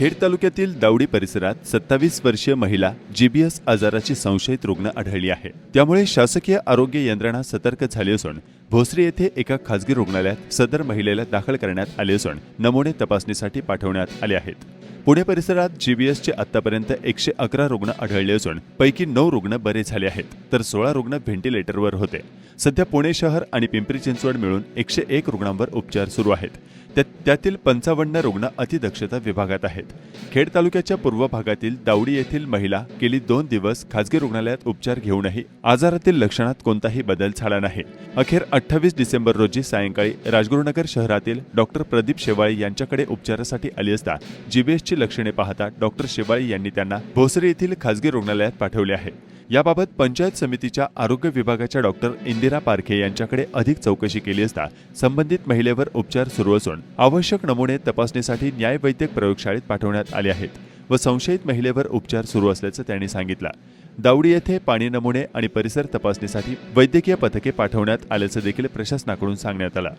खेड तालुक्यातील दावडी परिसरात सत्तावीस वर्षीय महिला जीबीएस आजाराची संशयित रुग्ण आढळली आहे. त्यामुळे शासकीय आरोग्य यंत्रणा सतर्क झाली असून भोसरी येथे एका खासगी रुग्णालयात सदर महिलेला दाखल करण्यात आले असून नमुने तपासणीसाठी पाठवण्यात आले आहेत. पुणे परिसरात जीबीएसचे आतापर्यंत एकशे अकरा रुग्ण आढळले असून पैकी नऊ रुग्ण बरे झाले आहेत तर सोळा रुग्ण व्हेंटिलेटरवर होते. सध्या पुणे शहर आणि पिंपरी चिंचवड मिळून एकशे एक रुग्णांवर उपचार सुरू आहेत. त्या- त्यातील पंचावन्न रुग्ण अतिदक्षता विभागात आहेत. खेड तालुक्याच्या पूर्व भागातील दावडी येथील महिला गेली दोन दिवस खासगी रुग्णालयात उपचार घेऊनही आजारातील लक्षणात कोणताही बदल झाला नाही. अखेर अठ्ठावीस डिसेंबर रोजी सायंकाळी राजगुरुनगर शहरातील डॉक्टर प्रदीप शेवाळी यांच्याकडे उपचारासाठी आली असता जीबीएसची लक्षणे पाहता डॉक्टर शेवाळे यांनी त्यांना भोसरी येथील खासगी रुग्णालयात पाठवले आहे. याबाबत पंचायत समितीच्या आरोग्य विभागाच्या डॉक्टर इंदिरा पारखे यांच्याकडे अधिक चौकशी केली असता संबंधित महिलेवर उपचार सुरू असून आवश्यक नमुने तपासणीसाठी न्याय वैद्यक प्रयोगशाळेत पाठवण्यात आले आहेत व संशयित महिलेवर उपचार सुरू असल्याचं त्यांनी सांगितलं. दावडी येथे पाणी नमुने आणि परिसर तपासणीसाठी वैद्यकीय पथके पाठवण्यात आल्याचं देखील प्रशासनाकडून सांगण्यात आलं.